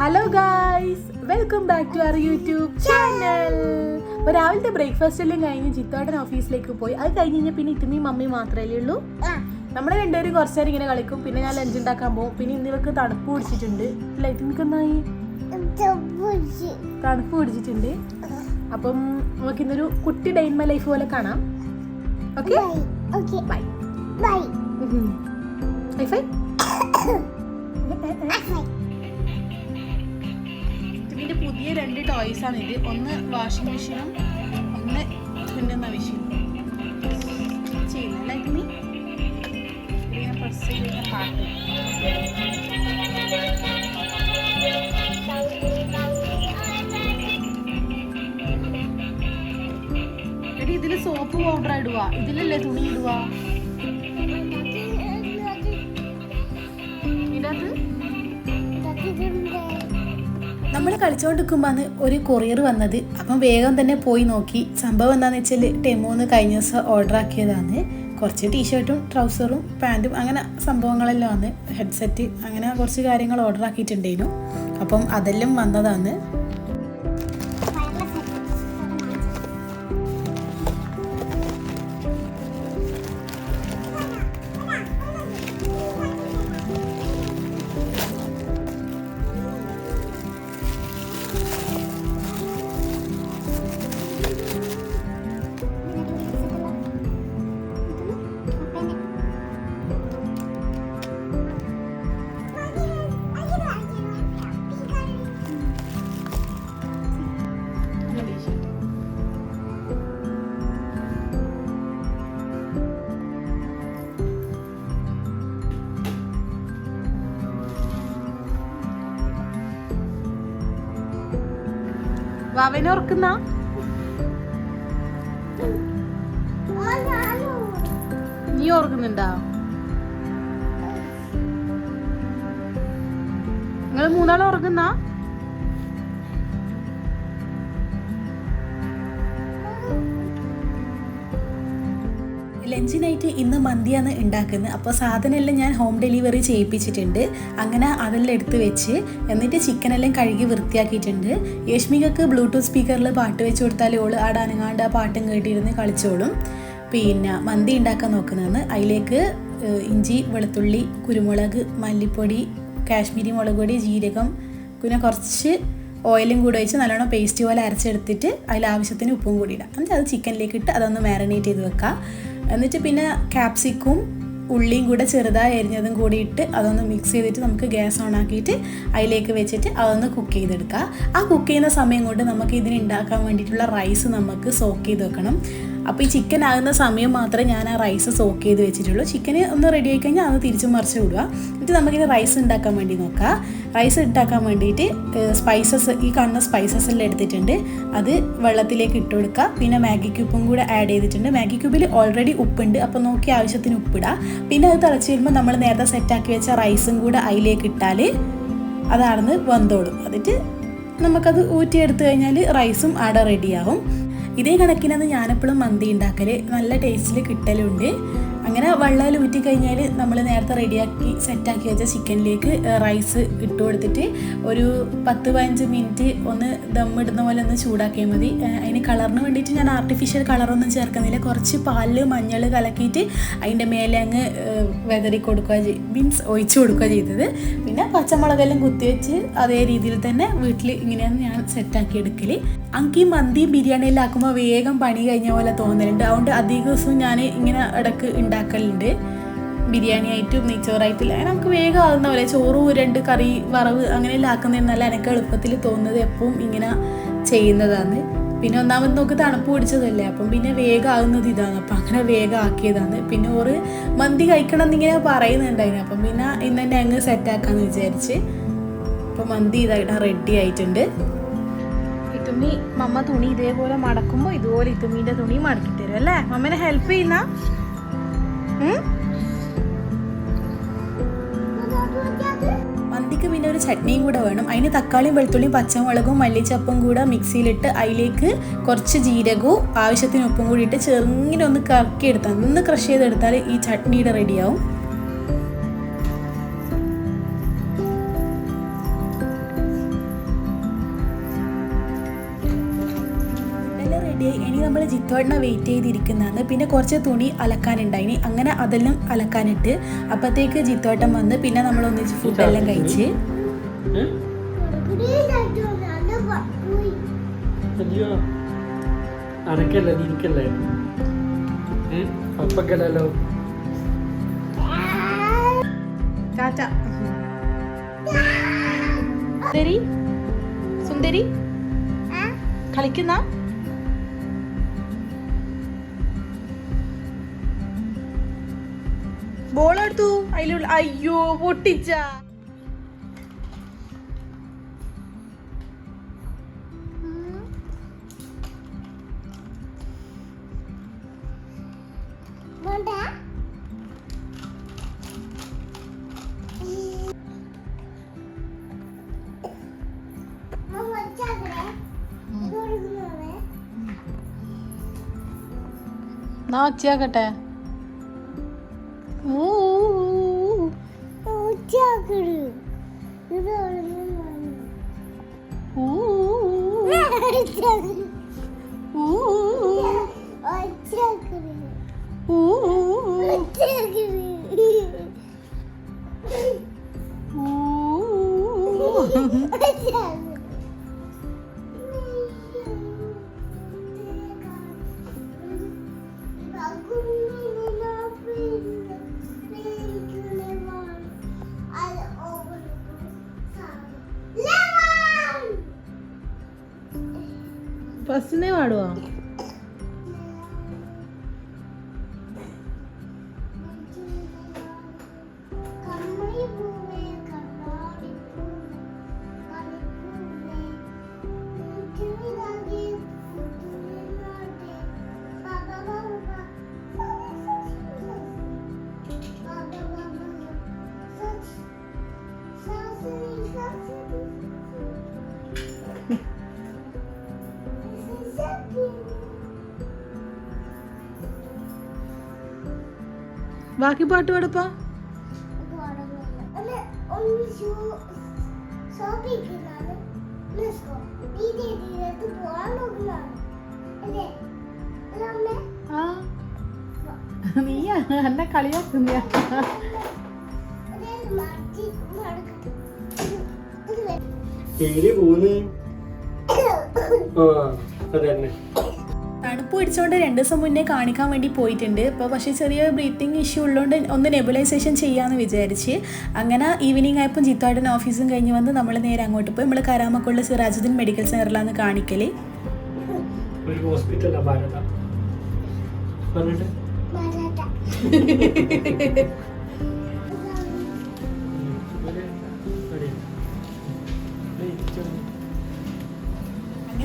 Hello guys welcome back to our YouTube channel അപ്പോൾ രാവിലത്തെ breakfast എല്ലാം കഴിഞ്ഞ് ചിത്തോട്ടൻ ഓഫീസിലേക്ക് പോയി. അത് കഴിഞ്ഞ് കഴിഞ്ഞാൽ പിന്നെ ഇത്തുമ്മയും മമ്മിയും മാത്രമേ ഉള്ളൂ. നമ്മൾ രണ്ടുപേരും കുറച്ച് നേരം ഇങ്ങനെ കളിക്കും. പിന്നെ ഞാൻ ലഞ്ച് ഉണ്ടാക്കാൻ പോകും. പിന്നെ ഇന്ന് ഇവർക്ക് തണുപ്പ് പിടിച്ചിട്ടുണ്ട്. ഇല്ല എന്നായി തണുപ്പ് പിടിച്ചിട്ടുണ്ട്. അപ്പം നമുക്ക് ഇന്നൊരു കുട്ടി ഡൈൻമ ലൈഫ് പോലെ കാണാം. ഓക്കെ ബൈ ഹൈ ഫൈ ഇതിന്റെ പുതിയ രണ്ട് ടോയ്സ് ആണ് ഇത്. ഒന്ന് വാഷിംഗ് മെഷീനും ഒന്ന് തുന്നുന്ന മെഷീനും ചെയ്യുന്നില്ല ഇതിന് ഇങ്ങനെ പ്രസ് ചെയ്യുന്ന എടി ഇതിൽ സോപ്പ് പൗഡർ ഇടുക. ഇതിലല്ലേ തുണി ഇടുക? ഇതിനകത്ത് നമ്മൾ കളിച്ചുകൊണ്ടിരിക്കുമ്പോഴാണ് ഒരു കൊറിയർ വന്നത്. അപ്പം വേഗം തന്നെ പോയി നോക്കി. സംഭവം എന്താണെന്ന് വെച്ചാൽ ടെമോന്ന് കഴിഞ്ഞ ദിവസം ഓർഡർ ആക്കിയതാണ്. കുറച്ച് ടീഷർട്ടും ട്രൗസറും പാന്റും അങ്ങനെ സംഭവങ്ങളെല്ലാം വന്ന് ഹെഡ്സെറ്റ് അങ്ങനെ കുറച്ച് കാര്യങ്ങൾ ഓർഡർ ആക്കിയിട്ടുണ്ടായിരുന്നു. അപ്പം അതെല്ലാം വന്നതാണ്. വാവനെ ഓർക്കുന്ന നീ ഓർക്കുന്നുണ്ടോ? നിങ്ങൾ മൂന്നാളും ഓർക്കുന്ന? ലഞ്ചിനായിട്ട് ഇന്ന് മന്തിയാണ് ഉണ്ടാക്കുന്നത്. അപ്പോൾ സാധനമെല്ലാം ഞാൻ ഹോം ഡെലിവറി ചെയ്യിപ്പിച്ചിട്ടുണ്ട്. അങ്ങനെ അതെല്ലാം എടുത്ത് വെച്ച് എന്നിട്ട് ചിക്കനെല്ലാം കഴുകി വൃത്തിയാക്കിയിട്ടുണ്ട്. യഷ്മികക്ക് ബ്ലൂടൂത്ത് സ്പീക്കറിൽ പാട്ട് വെച്ച് കൊടുത്താൽ ഓൾ ആടാനങ്ങാണ്ട് ആ പാട്ടും കേട്ടിരുന്ന് കളിച്ചോളും. പിന്നെ മന്തി ഉണ്ടാക്കാൻ നോക്കുന്നതെന്ന് അതിലേക്ക് ഇഞ്ചി വെളുത്തുള്ളി കുരുമുളക് മല്ലിപ്പൊടി കാശ്മീരി മുളക് പൊടി ജീരകം പിന്നെ കുറച്ച് ഓയിലും കൂടെ വെച്ച് നല്ലോണം പേസ്റ്റ് പോലെ അരച്ചെടുത്തിട്ട് അതിൽ ആവശ്യത്തിന് ഉപ്പും കൂടി ഇടാം. എന്നിട്ട് അത് ചിക്കനിലേക്ക് ഇട്ട് അതൊന്ന് മാരിനേറ്റ് ചെയ്ത് വെക്കാം. എന്നിട്ട് പിന്നെ ക്യാപ്സിക്കും ഉള്ളിയും കൂടെ ചെറുതായി അരിഞ്ഞതും കൂടി ഇട്ട് അതൊന്ന് മിക്സ് ചെയ്തിട്ട് നമുക്ക് ഗ്യാസ് ഓൺ ആക്കിയിട്ട് അതിലേക്ക് വെച്ചിട്ട് അതൊന്ന് കുക്ക് ചെയ്തെടുക്കുക ആ കുക്ക് ചെയ്യുന്ന സമയം കൊണ്ട് നമുക്ക് ഇതിന് ഉണ്ടാക്കാൻ വേണ്ടിയിട്ടുള്ള റൈസ് നമുക്ക് സോക്ക് ചെയ്ത് വെക്കണം. അപ്പോൾ ഈ ചിക്കൻ ആകുന്ന സമയം മാത്രമേ ഞാൻ ആ റൈസ് സോക്ക് ചെയ്ത് വെച്ചിട്ടുള്ളൂ. ചിക്കന് ഒന്ന് റെഡി ആയി കഴിഞ്ഞാൽ അത് തിരിച്ച് മറിച്ച് വിടുക എന്നിട്ട് നമുക്കിത് റൈസ് ഉണ്ടാക്കാൻ വേണ്ടി നോക്കാം. റൈസ് ഉണ്ടാക്കാൻ വേണ്ടിയിട്ട് സ്പൈസസ് ഈ കാണുന്ന സ്പൈസസ് എല്ലാം എടുത്തിട്ടുണ്ട്. അത് വെള്ളത്തിലേക്ക് ഇട്ട് കൊടുക്കുക പിന്നെ മാഗി ക്യൂബും കൂടെ ആഡ് ചെയ്തിട്ടുണ്ട്. മാഗി ക്യൂബിൽ ഓൾറെഡി ഉപ്പുണ്ട്. അപ്പോൾ നോക്കി ആവശ്യത്തിന് ഉപ്പിടുക പിന്നെ അത് തിളച്ച് വരുമ്പോൾ നമ്മൾ നേരത്തെ സെറ്റാക്കി വെച്ച റൈസും കൂടെ അതിലേക്ക് ഇട്ടാൽ അതാണെന്ന് വന്നോളും. എന്നിട്ട് നമുക്കത് ഊറ്റിയെടുത്ത് കഴിഞ്ഞാൽ റൈസും ആടെ റെഡിയാവും ഇതേ കണക്കിനത് ഞാനെപ്പോഴും മന്തി ഉണ്ടാക്കൽ നല്ല ടേസ്റ്റിൽ കിട്ടലുണ്ട്. അങ്ങനെ വെള്ളം ഊറ്റി കഴിഞ്ഞാൽ നമ്മൾ നേരത്തെ റെഡിയാക്കി സെറ്റാക്കി വെച്ച ചിക്കനിലേക്ക് റൈസ് ഇട്ട് കൊടുത്തിട്ട് ഒരു പത്ത് പതിനഞ്ച് മിനിറ്റ് ഒന്ന് ദം ഇടുന്ന പോലെ ഒന്ന് ചൂടാക്കിയാൽ മതി. അതിന് കളറിന് വേണ്ടിയിട്ട് ഞാൻ ആർട്ടിഫിഷ്യൽ കളറൊന്നും ചേർക്കുന്നില്ല. കുറച്ച് പാൽ മഞ്ഞൾ കലക്കിയിട്ട് അതിന്റെ മേലെ അങ്ങ് വെതറി കൊടുക്കുക മീൻസ് ഒഴിച്ചു കൊടുക്കുക ചെയ്തത്. പിന്നെ പച്ചമുളകെല്ലാം കുത്തിവെച്ച് അതേ രീതിയിൽ തന്നെ വീട്ടിൽ ഇങ്ങനെയാണ് ഞാൻ സെറ്റാക്കി എടുക്കൽ അങ്കി മന്തി ബിരിയാണിയെല്ലാം ആക്കുമ്പോൾ വേഗം പണി കഴിഞ്ഞ പോലെ തോന്നലുണ്ട്. അതുകൊണ്ട് അധിക ദിവസവും ഞാൻ ഇങ്ങനെ ഇടയ്ക്ക് ഉണ്ടാക്കലുണ്ട്. ബിരിയാണി ആയിട്ടും നെയ്ച്ചോറായിട്ടും. അങ്ങനെ നമുക്ക് വേഗം ആകുന്ന പോലെ ചോറ് രണ്ട് കറി വറവ് അങ്ങനെയെല്ലാം ആക്കുന്നതിനല്ല എനിക്ക് എളുപ്പത്തിൽ തോന്നുന്നത് എപ്പോഴും ഇങ്ങനെ ചെയ്യുന്നതാണ്. പിന്നെ ഒന്നാമത് നമുക്ക് തണുപ്പ് പിടിച്ചതല്ലേ അപ്പം പിന്നെ വേഗം ആകുന്നത് ഇതാണ്. അപ്പം അങ്ങനെ വേഗം ആക്കിയതാണ്. പിന്നെ ഓറ് മന്തി കഴിക്കണം എന്നിങ്ങനെ പറയുന്നുണ്ടായിരുന്നു. അപ്പം പിന്നെ ഇന്ന് തന്നെ അങ്ങ് സെറ്റാക്കാന്ന് വിചാരിച്ച് അപ്പം മന്തി ഇതായിട്ട് റെഡി ആയിട്ടുണ്ട്. ഇത്തുമ്മി മമ്മ തുണി ഇതേപോലെ മടക്കുമ്പോൾ ഇതുപോലെ ഇത്തുമ്മീന്റെ തുണി മടക്കി തരും അല്ലേ? മമ്മനെ ഹെൽപ്പ് ചെയ്യുന്ന? മന്തിക്ക് പിന്നെ ഒരു ചട്നിയും കൂടെ വേണം. അതിന് തക്കാളിയും വെളുത്തുള്ളിയും പച്ചമുളകും മല്ലിച്ചപ്പും കൂടെ മിക്സിയിലിട്ട് അതിലേക്ക് കുറച്ച് ജീരകവും ആവശ്യത്തിന് ഉപ്പും കൂടി ഇട്ട് ചെറുങ്ങനെ ഒന്ന് കറക്കി എടുത്താൽ ഒന്ന് ക്രഷ് ചെയ്തെടുത്താൽ ഈ ചട്നിയുടെ റെഡിയാവും നമ്മൾ വെയിറ്റ് ചെയ്തിരിക്കുന്നതാണ് പിന്നെ കുറച്ച് തുണി അലക്കാനുണ്ടായിനി. അങ്ങനെ അതെല്ലാം അലക്കാനിട്ട് അപ്പോഴത്തേക്ക് ജിത്തോട്ടം വന്ന് പിന്നെ നമ്മൾ ഒന്നിച്ച് ഫുഡെല്ലാം കഴിച്ച് അനക്കല്ല ടാറ്റ. സുന്ദരി? സുന്ദരി? കളിക്കുന്ന? ബോൾ എടുത്തു അതിലുള്ള അയ്യോ പൊട്ടിച്ച. 오. 어디야 그래? 그래 얼마나 오. 어디야 그래? 오. 어디야 그래? 오. 어디야 그래? 오. 어디야 그래? ఫస్ట్నే వాడు അല്ല പാട്ട് പാടപ്പാ. നീയാ എന്നെ കളിയാക്കുന്ന എങ്ങനെ പോകുന്നു ആ അതന്നെ. തണുപ്പ് പിടിച്ചുകൊണ്ട് രണ്ട് ദിവസം മുന്നേ കാണിക്കാൻ വേണ്ടി പോയിട്ടുണ്ട്. ഇപ്പോൾ പക്ഷേ ചെറിയ ബ്രീത്തിങ് ഇഷ്യൂ ഉള്ളതുകൊണ്ട് ഒന്ന് നെബുലൈസേഷൻ ചെയ്യാമെന്ന് വിചാരിച്ച് അങ്ങനെ ഈവനിങ് ആയപ്പോൾ ജിത്താടൻ ഓഫീസും കഴിഞ്ഞ് വന്ന് നമ്മൾ നേരെ അങ്ങോട്ട് പോയി. നമ്മൾ കരാമക്കുള്ള സിറാജുദ്ദീൻ മെഡിക്കൽ സെന്ററിലാണ് കാണിക്കൽ ഒരു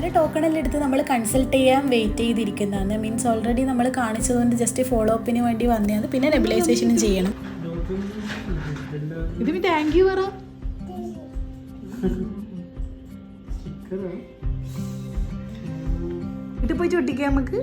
പറഞ്ഞിട്ട് ടോക്കണെല്ലാം എടുത്ത് നമ്മൾ കൺസൾട്ട് ചെയ്യാൻ വെയിറ്റ് ചെയ്തിരിക്കുന്നതാണ്. മീൻസ് ഓൾറെഡി നമ്മൾ കാണിച്ചതുകൊണ്ട് ജസ്റ്റ് ഫോളോ അപ്പിന് വേണ്ടി വന്നതാണ്. പിന്നെ നെബുലൈസേഷനും ചെയ്യണം. ഇത് താങ്ക് യു പറ. ഇത് പോയി ചൊട്ടിക്കാം നമുക്ക്.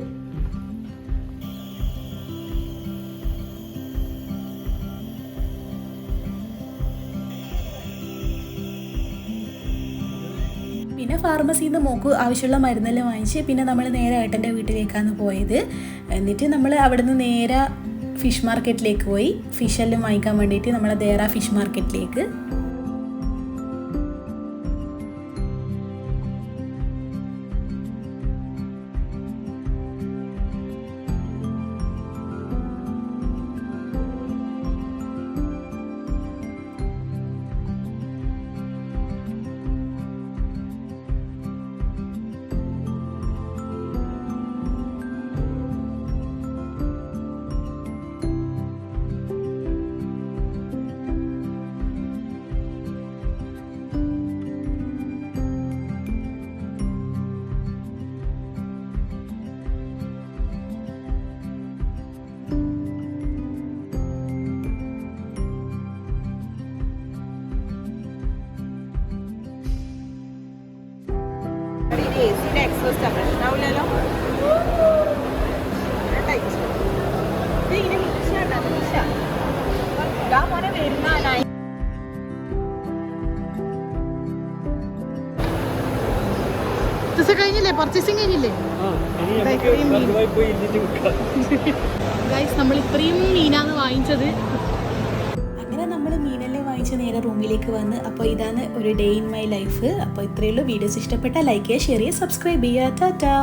പിന്നെ ഫാർമസിയിൽ നിന്ന് മോക്ക് ആവശ്യമുള്ള മരുന്നെല്ലാം വാങ്ങിച്ച് പിന്നെ നമ്മൾ നേരെ ഏട്ടന്റെ വീട്ടിലേക്കാണ് പോയത്. എന്നിട്ട് നമ്മൾ അവിടെ നിന്ന് നേരെ ഫിഷ് മാർക്കറ്റിലേക്ക് പോയി. ഫിഷ് എല്ലാം വാങ്ങിക്കാൻ വേണ്ടിയിട്ട് നമ്മൾ ദേറ ഫിഷ് മാർക്കറ്റിലേക്ക് എക്സോസ്റ്റ് പ്രശ്നമാവില്ലല്ലോ ഇതിങ്ങനെ ആണ്. ഇതാ മോനെ പർച്ചേസ് കഴിഞ്ഞില്ലേ? പർച്ചേസിങ് കഴിഞ്ഞില്ലേ? ഗൈസ് നമ്മൾ ഇത്രയും മീനാണ് വാങ്ങിച്ചത്. വാങ്ങിച്ച് നേരെ റൂമിലേക്ക് വന്ന് അപ്പോൾ ഇതാണ് ഒരു ഡേ ഇൻ മൈ ലൈഫ് അപ്പോൾ ഇത്രയുള്ളൂ വീഡിയോസ് ഇഷ്ടപ്പെട്ടാൽ ലൈക്ക് ചെയ്യുക ഷെയർ ചെയ്യുക സബ്സ്ക്രൈബ് ചെയ്യുക. ടാറ്റാ.